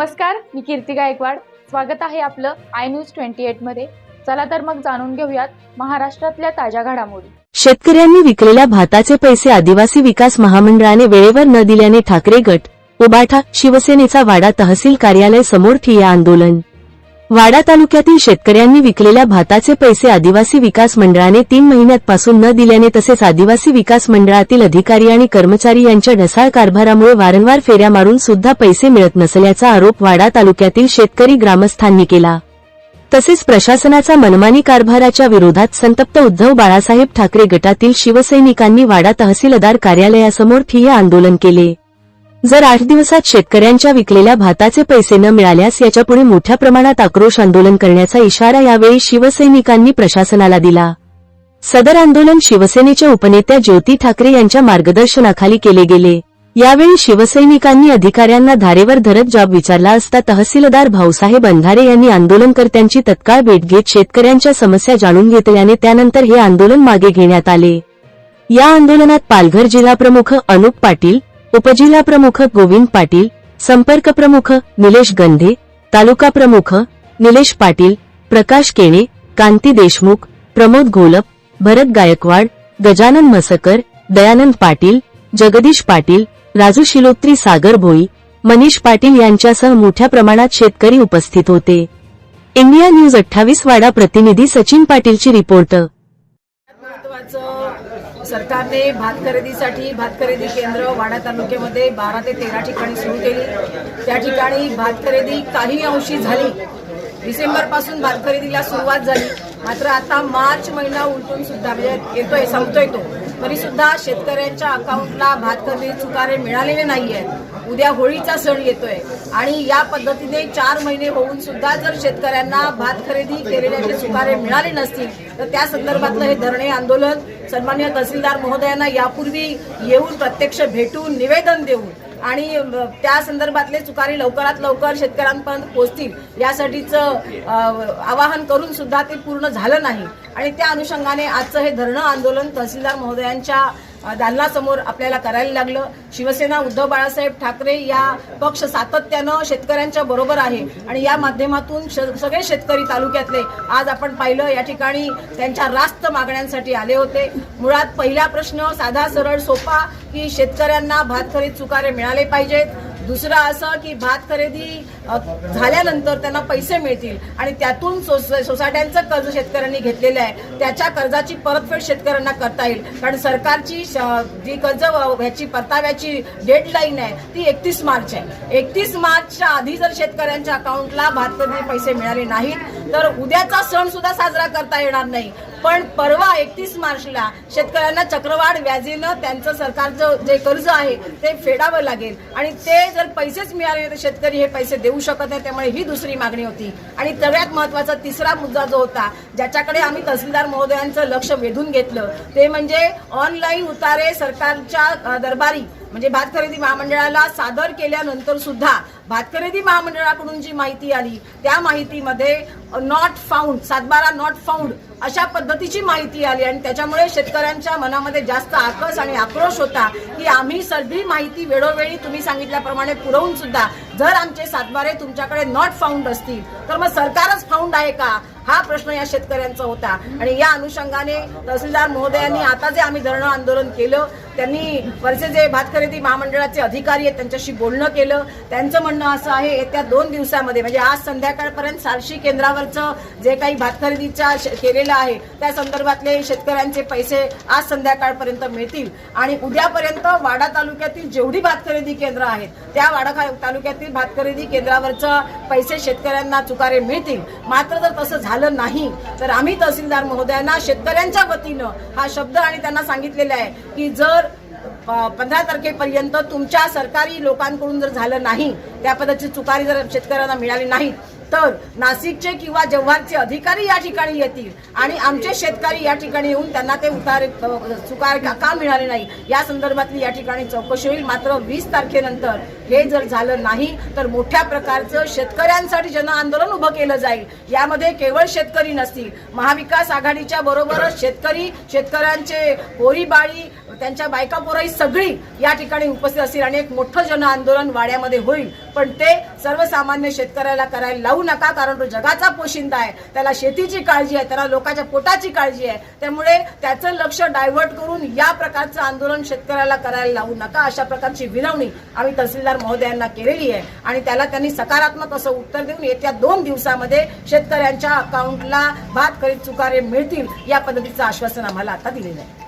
नमस्कार मी कीर्ती गायकवाड. स्वागत आहे आपलं आय न्यूज ट्वेंटी एटमध्ये. चला तर मग जाणून घेऊयात महाराष्ट्रातल्या ताज्या घडामोडी. शेतकऱ्यांनी विकलेल्या भाताचे पैसे आदिवासी विकास महामंडळाने वेळेवर न दिल्याने ठाकरे गट उबाठा शिवसेनेचा वाडा तहसील कार्यालय समोर ठिय्या आंदोलन. वाडा तालुक्यातील शेतकऱ्यांनी विकलेल्या भाताचे पैसे आदिवासी विकास मंडळाने तीन महिन्यापासून न दिल्याने तसेच आदिवासी विकास मंडळातील अधिकारी आणि कर्मचारी यांच्या ढसाळ कारभारामुळे वारंवार फेऱ्या मारून सुद्धा पैसे मिळत नसल्याचा आरोप वाडा तालुक्यातील शेतकरी ग्रामस्थांनी केला. तसेच प्रशासनाचा मनमानी कारभाराच्या विरोधात संतप्त उद्धव बाळासाहेब ठाकरे गटातील शिवसैनिकांनी वाडा तहसीलदार कार्यालयासमोर ठिय्या आंदोलन केले. जर आठ दिवसात शेतकऱ्यांच्या विकलेल्या भाताचे पैसे न मिळाल्यास याच्यापुढे मोठ्या प्रमाणात आक्रोश आंदोलन करण्याचा इशारा यावेळी शिवसैनिकांनी प्रशासनाला दिला. सदर आंदोलन शिवसेनेच्या उपनेत्या ज्योती ठाकरे यांच्या मार्गदर्शनाखाली केले गेले. यावेळी शिवसैनिकांनी अधिकाऱ्यांना धारेवर धरत जॉब विचारला असता तहसीलदार भाऊसाहेब अंधारे यांनी आंदोलनकर्त्यांची तत्काळ भेट घेत शेतकऱ्यांच्या समस्या जाणून घेतल्याने त्यानंतर हे आंदोलन मागे घेण्यात आले. या आंदोलनात पालघर जिल्हाप्रमुख अनुप पाटील उपजिल्हा प्रमुख गोविंद पाटील संपर्क प्रमुख निलेश गंधे तालुका प्रमुख निलेश पाटील प्रकाश केणे कांती देशमुख प्रमोद घोलप भरत गायकवाड गजानन मसकर दयानंद पाटील जगदीश पाटील राजू शिलोत्री सागर भोई मनीष पाटील यांच्यासह मोठ्या प्रमाणात शेतकरी उपस्थित होते. इंडिया न्यूज अठ्ठावीस वाडा प्रतिनिधी सचिन पाटीलची रिपोर्ट. महत्वाचं सरकारने भात खरेदीसाठी भात खरेदी केंद्र वाडा तालुक्यामध्ये बारा ते तेरा ठिकाणी सुरू केली. त्या ठिकाणी भात खरेदी काही अंशी झाली. डिसेंबरपासून भात खरेदीला सुरुवात झाली. मात्र आता मार्च महिना उलटून सुद्धा म्हणजे येतोय संपतोय तो. तरीसुद्धा शेतकऱ्यांच्या अकाउंटला भात खरेदी चुकारे मिळालेले नाही आहेत उद्या होळीचा सण येतोय. आणि या पद्धतीने चार महिने होऊन सुद्धा जर शेतकऱ्यांना भात खरेदी केलेल्याचे चुकारे मिळाले नसतील तर त्या संदर्भातलं हे धरणे आंदोलन सन्मान्य तहसीलदार महोदयांना यापूर्वी येऊन प्रत्यक्ष भेटून निवेदन देऊन आणि त्या संदर्भातले चुकारी लवकरात लवकर शेतकऱ्यांपर्यंत पोहोचतील यासाठीच आवाहन करून सुद्धा ते पूर्ण झालं नाही. आणि त्या अनुषंगाने आजचं हे धरणं आंदोलन तहसीलदार महोदयांच्या दालनासमोर आपल्याला करायला लागलं. शिवसेना उद्धव बाळासाहेब ठाकरे या पक्ष सातत्यानं शेतकऱ्यांच्या बरोबर आहे. आणि या माध्यमातून श- सगळे शेतकरी तालुक्यातले आज आपण पाहिलं या ठिकाणी त्यांच्या रास्त मागण्यांसाठी आले होते. मुळात पहिला प्रश्न साधा सरळ सोपा की शेतकऱ्यांना भात खरेदी चुकारे मिळाले पाहिजेत. दुसरं असं की भात खरेदी झाल्यानंतर त्यांना पैसे मिळतील आणि त्यातून सोस- सोसायट्यांचं कर्ज शेतकऱ्यांनी घेतलेलं आहे. त्याच्या कर्जाची परतफेड शेतकऱ्यांना करता येईल. कारण सरकारची श- जी कर्ज ह्याची परताव्याची डेडलाईन आहे ती एकतीस मार्च आहे. एकतीस मार्चच्या आधी जर शेतकऱ्यांच्या अकाउंटला भात खरेदी पैसे मिळाले नाहीत तर उद्याचा सण सुद्धा साजरा करता येणार नाही. पण परवा एकतीस मार्चला शेतकऱ्यांना चक्रवाढ व्याजीनं त्यांचं सरकारचं जे कर्ज आहे ते फेडावं लागेल. आणि ते जर पैसेच मिळाले तर शेतकरी हे पैसे देऊ शकत नाही त्यामुळे ही दुसरी मागणी होती. आणि सगळ्यात महत्त्वाचा तिसरा मुद्दा जो होता ज्याच्याकडे आम्ही तहसीलदार महोदयांचं लक्ष वेधून घेतलं ते म्हणजे ऑनलाईन उतारे सरकारच्या दरबारी म्हणजे भात खरेदी महामंडळाला सादर केल्यानंतर सुद्धा भात खरेदी महामंडळाकडून जी माहिती आली त्या माहितीमध्ये नॉट फाउंड सातबारा नॉट फाउंड अशा पद्धतीची माहिती आली आणि त्याच्यामुळे शेतकऱ्यांच्या मनामध्ये जास्त आकस आणि आक्रोश होता की आम्ही सगळी माहिती वेळोवेळी तुम्ही सांगितल्याप्रमाणे पुरवून सुद्धा जर आमचे सातबारे तुमच्याकडे नॉट फाउंड असतील तर मग सरकारच फाउंड आहे का? हा प्रश्न या शेतकऱ्यांचा होता. आणि या अनुषंगाने तहसीलदार महोदयांनी आता जे आम्ही धरणं आंदोलन केलं त्यांनी वरचे जे भात खरेदी महामंडळाचे अधिकारी आहेत त्यांच्याशी बोलणं केलं त्यांचं म्हणणं असं आहे येत्या दोन दिवसामध्ये. म्हणजे आज संध्याकाळपर्यंत सारशी केंद्रावरचं जे काही भात खरेदीचा केलेलं आहे त्या संदर्भातले शेतकऱ्यांचे पैसे आज संध्याकाळपर्यंत मिळतील. आणि उद्यापर्यंत वाडा तालुक्यातील जेवढी भात खरेदी केंद्र आहेत त्या वाडा खा- तालुक्यातील भात खरेदी केंद्रावरचं पैसे शेतकऱ्यांना चुकारे मिळतील. मात्र जर तसं झालं नाही तर आम्ही तहसीलदार महोदयांना शेतकऱ्यांच्या वतीनं हा शब्द आणि त्यांना सांगितलेला आहे की जर पंधरा तारखेपर्यंत तुमच्या सरकारी लोकांकडून जर झालं नाही त्या पद्धतीची चुकारी जर शेतकऱ्यांना मिळाली नाही तर नाशिकचे किंवा जव्हारचे अधिकारी या ठिकाणी येतील आणि आमचे शेतकरी या ठिकाणी येऊन त्यांना ते उतार चुकार का का मिळाले नाही? या संदर्भातली या ठिकाणी चौकशी होईल. मात्र वीस तारखेनंतर हे जर झालं नाही तर मोठ्या प्रकारचं शेतकऱ्यांसाठी जन आंदोलन उभं केलं जाईल. यामध्ये केवळ शेतकरी नसतील महाविकास आघाडीच्या बरोबरच शेतकरी शेतकऱ्यांचे पोरीबाळी त्यांच्या बायका पोराई सगळी या ठिकाणी उपस्थित असतील आणि एक मोठं जन आंदोलन वाड्यामध्ये होईल. पण ते सर्वसामान्य शेतकऱ्याला करायला लावू नका कारण तो जगाचा पोशिंदा आहे. त्याला शेतीची काळजी आहे त्याला लोकांच्या पोटाची काळजी आहे. त्यामुळे त्याचं लक्ष डायव्हर्ट करून या प्रकारचं आंदोलन शेतकऱ्याला करायला लावू नका अशा प्रकारची विनवणी आम्ही तहसीलदार महोदयांना केलेली आहे. आणि त्याला त्यांनी सकारात्मक असं उत्तर देऊन येत्या दोन दिवसामध्ये शेतकऱ्यांच्या अकाउंटला भात खरीद चुकारे मिळतील या पद्धतीचं आश्वासन आम्हाला आता दिलेलं आहे.